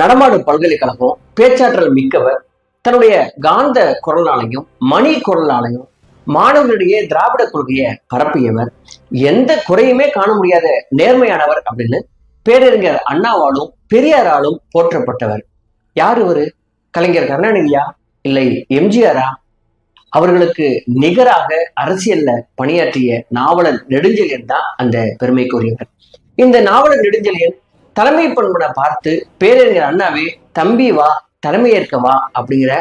நடமாடும் பல்கலைக்கழகம் பேச்சாற்றல் மிக்கவர் தன்னுடைய காந்த குரலாலையும் மணி குரலாலையும் மாணவர்களிடையே திராவிட கொள்கையை பரப்பியவர். எந்த குறையுமே காண முடியாத நேர்மையானவர் அப்படின்னு பேரறிஞர் அண்ணாவாலும் பெரியாராலும் போற்றப்பட்டவர். யார் இவர்? கலைஞர் கருணாநிதியா? இல்லை எம்ஜிஆரா? அவர்களுக்கு நிகராக அரசியல்ல பணியாற்றிய நாவலர் நெடுஞ்செழியன் தான் அந்த பெருமைக்குரியவர். இந்த நாவலர் நெடுஞ்செழியன் தலைமை பண்பனை பார்த்து பேரறிஞர் அண்ணாவே தம்பி வா தலைமையேற்க வா அப்படிங்கிற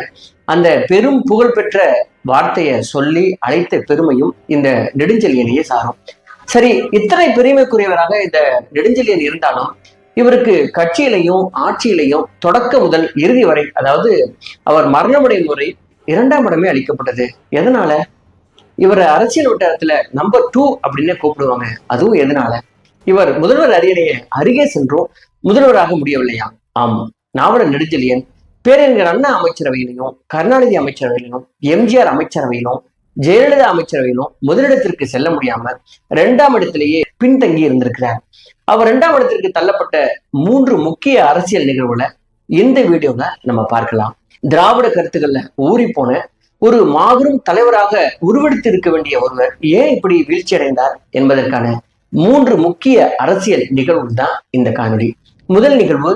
அந்த பெரும் புகழ்பெற்ற வார்த்தையை சொல்லி அழைத்த பெருமையும் இந்த நெடுஞ்செழியனையே சாரும். சரி இத்தனை பெருமைக்குரியவராக இந்த நெடுஞ்செழியன் இருந்தாலும் இவருக்கு கட்சியிலையும் ஆட்சியிலையும் தொடக்க முதல் இறுதி வரை அதாவது அவர் மரணமடையும் முறை இரண்டாம் இடமே அளிக்கப்பட்டது. எதனால? இவர் அரசியல் வட்டாரத்துல நம்பர் டூ அப்படின்னே கூப்பிடுவாங்க. அதுவும் எதனால? இவர் முதல்வர் அரியணையை அருகே சென்றும் முதல்வராக முடியவில்லையா? ஆம். நாவலர் நெடுஞ்செழியன் பேரறிஞர் அண்ணா அமைச்சரவையிலும் கருணாநிதி அமைச்சரவையிலும் எம்ஜிஆர் அமைச்சரவையிலும் ஜெயலலிதா அமைச்சரவையிலும் முதலிடத்திற்கு செல்ல முடியாம இரண்டாம் இடத்திலேயே பின்தங்கி இருந்திருக்கிறார். அவர் இரண்டாம் இடத்திற்கு தள்ளப்பட்ட மூன்று முக்கிய அரசியல் நிகழ்வுல இந்த வீடியோல நம்ம பார்க்கலாம். திராவிட கருத்துக்கள்ல ஊறி போன ஒரு மாபெரும் தலைவராக உருவெடுத்து இருக்க வேண்டிய ஒருவர் ஏன் இப்படி வீழ்ச்சி அடைந்தார் என்பதற்கான மூன்று முக்கிய அரசியல் நிகழ்வு தான் இந்த காணொலி முதல் நிகழ்வு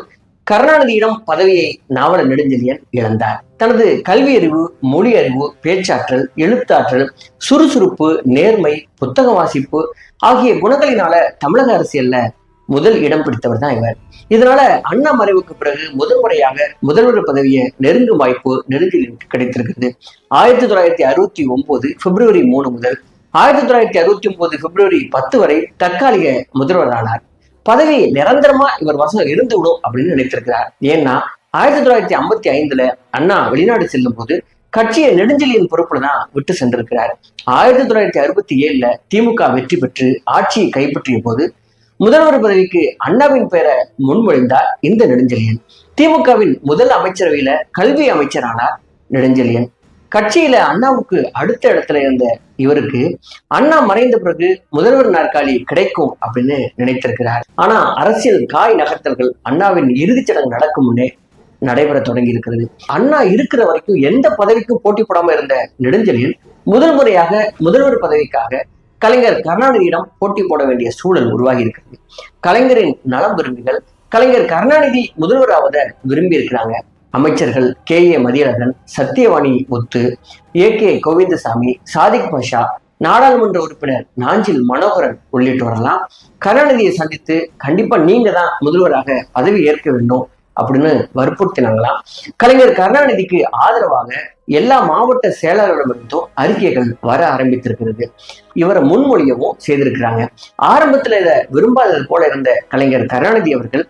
கருணாநிதியிடம் பதவியை நாவல நெடுஞ்செழியன் இழந்தார். தனது கல்வி அறிவு மொழி அறிவு பேச்சாற்றல் எழுத்தாற்றல் சுறுசுறுப்பு நேர்மை புத்தக வாசிப்பு ஆகிய குணங்களினால தமிழக அரசியல்ல முதல் இடம் பிடித்தவர் தான் இவர். இதனால அண்ணா மறைவுக்கு பிறகு முதல் முறையாக முதல்வர் பதவியை நெருங்கும் வாய்ப்பு நெடுஞ்செழியனுக்கு கிடைத்திருக்கிறது. ஆயிரத்தி தொள்ளாயிரத்தி அறுபத்தி ஒன்பது பிப்ரவரி மூணு முதல் ஆயிரத்தி தொள்ளாயிரத்தி அறுபத்தி ஒன்பது பிப்ரவரி பத்து வரை தற்காலிக முதல்வரானார் பதவி நிரந்தரமா இவர் வசம் இருந்து விடும் அப்படின்னு நினைத்திருக்கிறார். ஏன்னா ஆயிரத்தி தொள்ளாயிரத்தி ஐம்பத்தி ஐந்துல அண்ணா வெளிநாடு செல்லும் போது கட்சியை நெடுஞ்செழியின் பொறுப்புல தான் விட்டு சென்றிருக்கிறார். ஆயிரத்தி தொள்ளாயிரத்தி அறுபத்தி ஏழுல திமுக வெற்றி பெற்று ஆட்சியை கைப்பற்றிய போது முதல்வர் பதவிக்கு அண்ணாவின் பெயரை முன்மொழிந்தார் இந்த நெடுஞ்செழியன். திமுகவின் முதல் அமைச்சரவையில கல்வி அமைச்சரானார் நெடுஞ்செழியன். கட்சியில அண்ணாவுக்கு அடுத்த இடத்துல இருந்த இவருக்கு அண்ணா மறைந்த பிறகு முதல்வர் நாற்காலி கிடைக்கும் அப்படின்னு நினைத்திருக்கிறார். ஆனா அரசியல் காய் நகர்த்தல்கள் அண்ணாவின் இறுதிச் சடங்கு நடக்கும் முன்னே நடைபெற தொடங்கி இருக்கிறது அண்ணா இருக்கிற வரைக்கும் எந்த பதவிக்கும் போட்டி போடாம இருந்த நெடுஞ்செழியன் முதல் முறையாக முதல்வர் பதவிக்காக கலைஞர் கருணாநிதியிடம் போட்டி போட வேண்டிய சூழல் உருவாகி இருக்கிறது கலைஞரின் நலம் விரும்பிகள் கலைஞர் கருணாநிதி முதல்வராவத விரும்பி இருக்கிறாங்க அமைச்சர்கள் K. A. Mathiyazhagan Sathiyavani Muthu A. K. Govindasamy Sadiq Basha நாடாளுமன்ற உறுப்பினர் நாஞ்சில் மனோகரன் உள்ளிட்டோரெல்லாம் கருணாநிதியை சந்தித்து கண்டிப்பா நீங்க தான் முதல்வராக பதவி ஏற்க வேண்டும் அப்படின்னு வற்புறுத்தினாங்களாம் கலைஞர் கருணாநிதிக்கு ஆதரவாக எல்லா மாவட்ட செயலாளர்களிடமிருந்தும் அறிக்கைகள் வர ஆரம்பித்திருக்கிறது. இவரை முன்மொழியவும் செய்திருக்கிறாங்க. ஆரம்பத்துல இதை விரும்பாதது போல இருந்த கலைஞர் கருணாநிதி அவர்கள்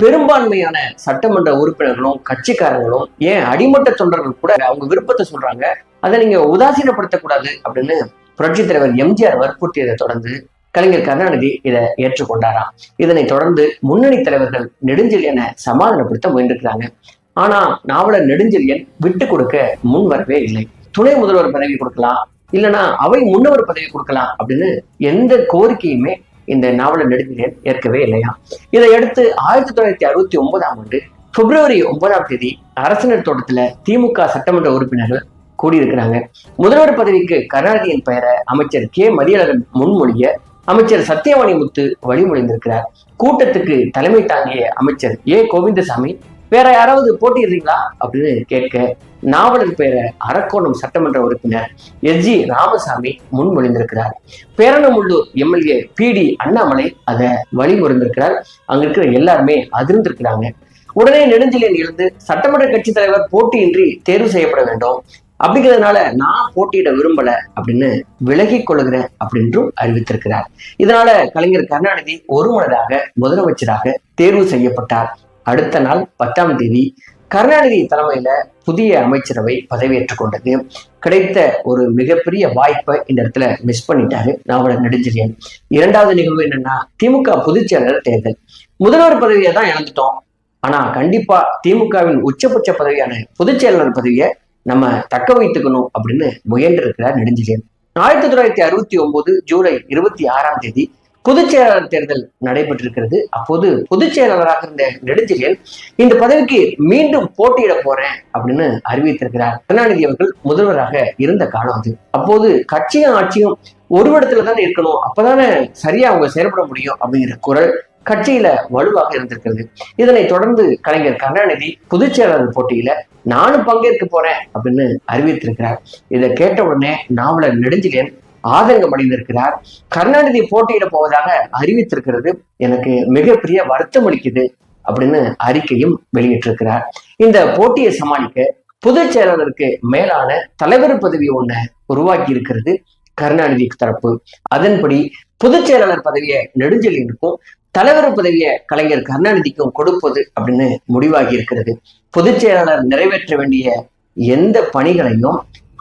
பெரும்பான்மையான சட்டமன்ற உறுப்பினர்களும் கட்சிக்காரங்களும் ஏன் அடிமட்ட தொண்டர்கள் கூட அவங்க விருப்பத்தை சொல்றாங்க அதை நீங்க உதாசீனப்படுத்தக்கூடாது அப்படின்னு புரட்சித் தலைவர் எம்ஜிஆர் வற்புறுத்தியதை தொடர்ந்து கலைஞர் கருணாநிதி இதை ஏற்றுக்கொண்டாராம். இதனை தொடர்ந்து முன்னணி தலைவர்கள் நெடுஞ்செழியனை சமாதானப்படுத்த முயன்றிருக்கிறாங்க. ஆனா நாவலர் நெடுஞ்செழியன் விட்டு கொடுக்க முன் வரவே இல்லை. துணை முதல்வர் பதவி கொடுக்கலாம் இல்லைன்னா அவை முன்னவர் பதவி கொடுக்கலாம் அப்படின்னு எந்த கோரிக்கையுமே இந்த நாவலர் நெடுஞ்செழியன் ஏற்கவே இல்லையா? இதையடுத்து ஆயிரத்தி தொள்ளாயிரத்தி அறுபத்தி ஒன்பதாம் ஆண்டு பிப்ரவரி ஒன்பதாம் தேதி அரசினர் தோட்டத்துல திமுக சட்டமன்ற உறுப்பினர்கள் கூடியிருக்கிறாங்க. முதல்வர் பதவிக்கு கருணாநிதியின் பெயரை அமைச்சர் கே. மதியழகன் முன்மொழிய அமைச்சர் சத்தியவாணி முத்து வழிமொழிந்திருக்கிறார். கூட்டத்துக்கு தலைமை தாங்கிய அமைச்சர் ஏ. கோவிந்தசாமி வேற யாராவது போட்டிடுறீங்களா அப்படின்னு கேட்க நாவலர் பெயரை அரக்கோணம் சட்டமன்ற உறுப்பினர் S G Ramasamy முன்மொழிந்திருக்கிறார். Peranamallur MLA P T Annamalai அதை வழிமுறைந்திருக்கிறார். அங்க இருக்கிற எல்லாருமே அதிர்ந்திருக்கிறாங்க. உடனே நெடுஞ்செழியன் எழுந்து சட்டமன்ற கட்சி தலைவர் போட்டியின்றி தேர்வு செய்யப்பட வேண்டும். அப்படிங்கிறதுனால நான் போட்டியிட விரும்பல அப்படின்னு விலகி கொள்கிறேன் அப்படின்றும் அறிவித்திருக்கிறார். இதனால கலைஞர் கருணாநிதி ஒருமனதாக முதலமைச்சராக தேர்வு செய்யப்பட்டார். அடுத்த நாள் பத்தாம் தேதி கருணாநிதி தலைமையில புதிய அமைச்சரவை பதவியேற்றுக் கொண்டது. கிடைத்த ஒரு மிகப்பெரிய வாய்ப்பை இந்த இடத்துல மிஸ் பண்ணிட்டாரு நாவலர் நெடுஞ்செழியன். இரண்டாவது நிகழ்வு என்னன்னா திமுக பொதுச் செயலாளர் தேர்தல். முதல்வர் பதவியை தான் இழந்துட்டோம். ஆனா கண்டிப்பா திமுகவின் உச்சபட்ச பதவியான பொதுச் செயலாளர் பதவியை நம்ம தக்க வைத்துக்கணும் அப்படின்னு முயன்று இருக்கிறார் நெடுஞ்செழியன். ஆயிரத்தி தொள்ளாயிரத்தி அறுபத்தி ஒன்பது ஜூலை இருபத்தி ஆறாம் தேதி பொதுச் செயலாளர் தேர்தல் நடைபெற்றிருக்கிறது. அப்போது பொதுச் செயலாளராக இருந்த நெடுஞ்செழியன் இந்த பதவிக்கு மீண்டும் போட்டியிட போறேன் அப்படின்னு அறிவித்திருக்கிறார். கருணாநிதி அவர்கள் முதல்வராக இருந்த காலம் அது. அப்போது கட்சியும் ஆட்சியும் ஒரு இடத்துல தானே இருக்கணும். அப்பதானே சரியா அவங்க செயல்பட முடியும் அப்படிங்கிற குரல் கட்சியில வலுவாக இருந்திருக்கிறது. இதனை தொடர்ந்து கலைஞர் கருணாநிதி பொதுச் செயலாளர் போட்டியில நானும் பங்கேற்க போறேன் அப்படின்னு அறிவித்திருக்கிறார். இதை கேட்ட உடனே நாவலர் நெடுஞ்சிலியன் ஆதங்கம் அடைந்திருக்கிறார் கருணாநிதி போட்டியிட போவதாக அறிவித்திருக்கிறது. எனக்கு மிகப்பெரிய வருத்தம் அளிக்குது அப்படின்னு அறிக்கையும் வெளியிட்டிருக்கிறார். இந்த போட்டியை சமாளிக்க பொதுச் செயலாளருக்கு மேலான தலைவர் பதவி ஒண்ண உருவாக்கி இருக்கிறது கருணாநிதி தரப்பு. அதன்படி பொதுச் செயலாளர் பதவியை நெடுஞ்செழியனுக்கும் தலைவர் பதவியை கலைஞர் கருணாநிதிக்கும் கொடுப்பது அப்படின்னு முடிவாகி இருக்கிறது பொதுச் செயலாளர் நிறைவேற்ற வேண்டிய எந்த பணிகளையும்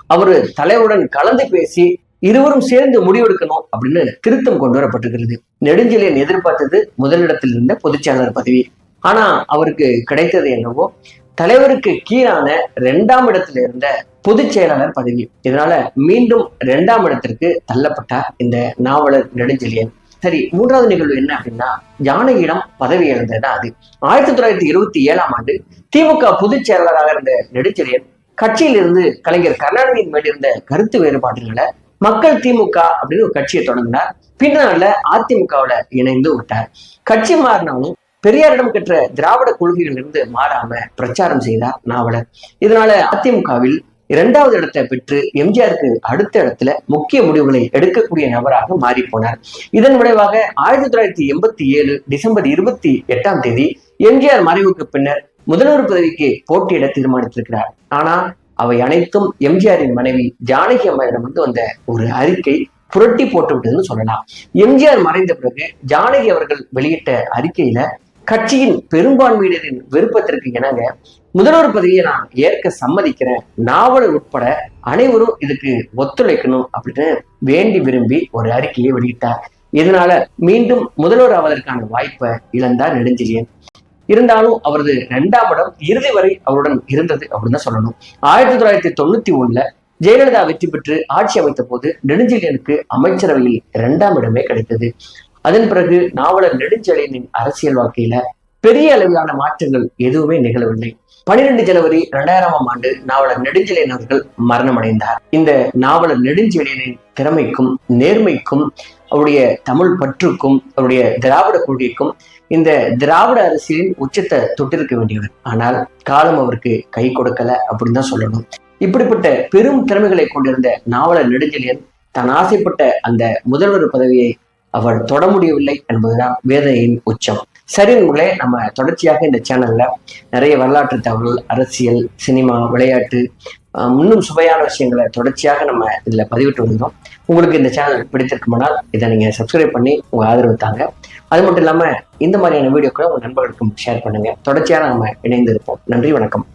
அவர் தலைவருடன் கலந்து பேசி இருவரும் சேர்ந்து முடிவெடுக்கணும் அப்படின்னு திருத்தம் கொண்டு வரப்பட்டிருக்கிறது. நெடுஞ்செழியன் எதிர்பார்த்தது முதலிடத்தில் இருந்த பொதுச்செயலாளர் பதவி. ஆனா அவருக்கு கிடைத்தது என்னவோ தலைவருக்கு கீழான இரண்டாம் இடத்துல இருந்த பொதுச் செயலாளர் பதவி. இதனால மீண்டும் இரண்டாம் இடத்திற்கு தள்ளப்பட்டார் இந்த நாவலர் நெடுஞ்செழியன். சரி மூன்றாவது நிகழ்வு என்ன அப்படின்னா ஜானகியிடம் பதவி இழந்ததுதான் அது. ஆயிரத்தி தொள்ளாயிரத்தி இருபத்தி ஏழாம் ஆண்டு திமுக பொதுச் செயலாளராக இருந்த நெடுஞ்செழியன் கட்சியிலிருந்து கலைஞர் கருணாநிதியின் மேல் இருந்த கருத்து வேறுபாடுகளை மக்கள் திமுக அப்படின்னு ஒரு கட்சியை தொடங்கினார். பின்னால அதிமுகவுல இணைந்து விட்டார். கட்சி மாறினாலும் பெரியாரிடம் கற்ற திராவிட கொள்கைகளிலிருந்து மாறாம பிரச்சாரம் செய்தார் நாவலர். இதனால அதிமுகவில் இரண்டாவது இடத்தை பெற்று எம்ஜிஆருக்கு அடுத்த இடத்துல முக்கிய முடிவுகளை எடுக்கக்கூடிய நபராக மாறி போனார் இதன் விளைவாக ஆயிரத்தி தொள்ளாயிரத்தி எண்பத்தி ஏழு டிசம்பர் இருபத்தி எட்டாம் தேதி எம்ஜிஆர் மறைவுக்கு பின்னர் முதல்வர் பதவிக்கு போட்டியிட தீர்மானித்திருக்கிறார். ஆனா அவை அனைத்தும் எம்ஜிஆரின் மனைவி ஜானகி அம்மாவிடம் வந்து வந்த ஒரு அறிக்கை புரட்டி போட்டு விட்டதுன்னு சொல்லலாம். எம்ஜிஆர் மறைந்த பிறகு ஜானகி அவர்கள் வெளியிட்ட அறிக்கையில கட்சியின் பெரும்பான்மையினரின் விருப்பத்திற்கு இணங்க முதல்வர் பதவியை நான் ஏற்க சம்மதிக்கிறேன். நாவலர் உட்பட அனைவரும் இதுக்கு ஒத்துழைக்கணும் அப்படின்னு வேண்டி விரும்பி ஒரு அறிக்கையை வெளியிட்டார். இதனால மீண்டும் முதல்வர் ஆவதற்கான வாய்ப்பை இழந்தார் நெடுஞ்செழியன். இருந்தாலும் அவரது இரண்டாம் இடம் இறுதி வரை அவருடன் இருந்தது அப்படின்னு தான் சொல்லணும். ஆயிரத்தி தொள்ளாயிரத்தி தொண்ணூத்தி ஒண்ணுல ஜெயலலிதா வெற்றி பெற்று ஆட்சி அமைத்த போது நெடுஞ்செழியனுக்கு அமைச்சரவையில் இரண்டாம் இடமே கிடைத்தது. அதன் பிறகு நாவலர் நெடுஞ்செழியனின் அரசியல் வாழ்க்கையில பெரிய அளவிலான மாற்றங்கள் எதுவுமே நிகழவில்லை. பனிரெண்டு ஜனவரி இரண்டாயிரமாம் ஆண்டு நாவலர் நெடுஞ்செழியன் அவர்கள் மரணமடைந்தார். இந்த நாவலர் நெடுஞ்செழியனின் திறமைக்கும் நேர்மைக்கும் அவருடைய தமிழ் பற்றுக்கும் அவருடைய திராவிட கொள்கைக்கும் இந்த திராவிட அரசியலின் உச்சத்தை தொட்டிருக்க வேண்டியவர். ஆனால் காலம் அவருக்கு கை கொடுக்கல அப்படின்னு தான் சொல்லணும். இப்படிப்பட்ட பெரும் திறமைகளை கொண்டிருந்த நாவலர் நெடுஞ்செழியன் தான் ஆசைப்பட்ட அந்த முதல்வர் பதவியை அவர் தொட முடியவில்லை என்பதுதான் வேதனையின் உச்சம். சரி உங்களே நம்ம தொடர்ச்சியாக இந்த சேனல்ல நிறைய வரலாற்று தகவல் அரசியல் சினிமா விளையாட்டு இன்னும் சுவையான விஷயங்களை தொடர்ச்சியாக நம்ம இதுல பதிவிட்டு வருகிறோம் உங்களுக்கு இந்த சேனல் பிடித்திருக்குமானால் இதை நீங்க சப்ஸ்கிரைப் பண்ணி உங்க ஆதரவு தாங்க. அது மட்டும் இல்லாம இந்த மாதிரியான வீடியோக்களை உங்கள் நண்பர்களுக்கும் ஷேர் பண்ணுங்க. தொடர்ச்சியாக நம்ம இணைந்து இருப்போம் நன்றி வணக்கம்.